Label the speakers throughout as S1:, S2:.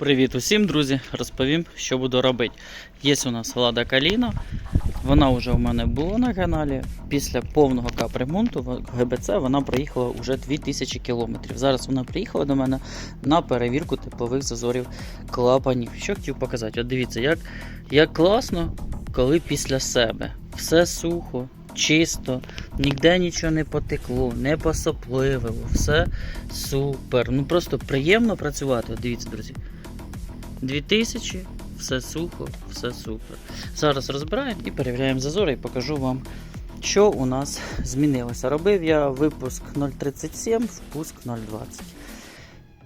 S1: Привіт усім, друзі! Розповім, що буду робити. Є у нас Лада Каліна. Вона вже у мене була на каналі. Після повного капремонту в ГБЦ вона проїхала вже 2000 км. Зараз вона приїхала до мене на перевірку теплових зазорів клапанів. Що хотів показати? От дивіться, як, як класно, коли після себе все сухо, чисто, ніде нічого не потекло, не посопливило, все супер. Ну просто приємно працювати. Дивіться, друзі. 2000, все сухо, все супер. Зараз розбираємо і перевіряємо зазори і покажу вам, що у нас змінилося. Робив я випуск 037, впуск 020.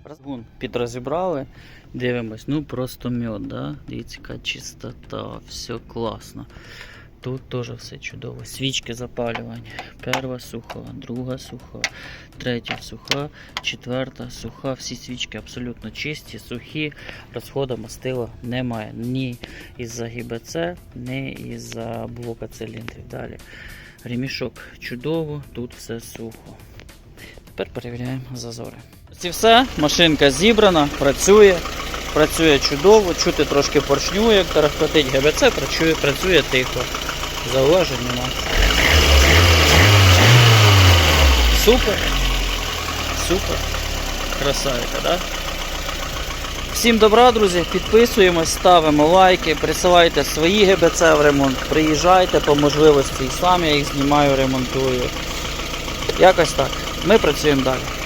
S1: Розгун підрозібрали. Дивимось, ну просто мед, да? Дивіться, яка чистота, все класно. Тут теж все чудово. Свічки запалювання. Перша суха, друга суха, третя суха, четверта суха. Всі свічки абсолютно чисті, сухі. Розходу мастила немає. Ні із-за ГБЦ, ні із-за блока циліндрів. Далі. Ремішок чудово, тут все сухо. Тепер перевіряємо зазори. І все, машинка зібрана, працює. Працює чудово, чути трошки поршню, як тарахкотить ГБЦ, працює, працює тихо. Зауважень нема. Супер. Супер. Красавіка, да? Всім добра, друзі. Підписуємось, ставимо лайки, присилайте свої ГБЦ в ремонт, приїжджайте по можливості і самі я їх знімаю, ремонтую. Якось так. Ми працюємо далі.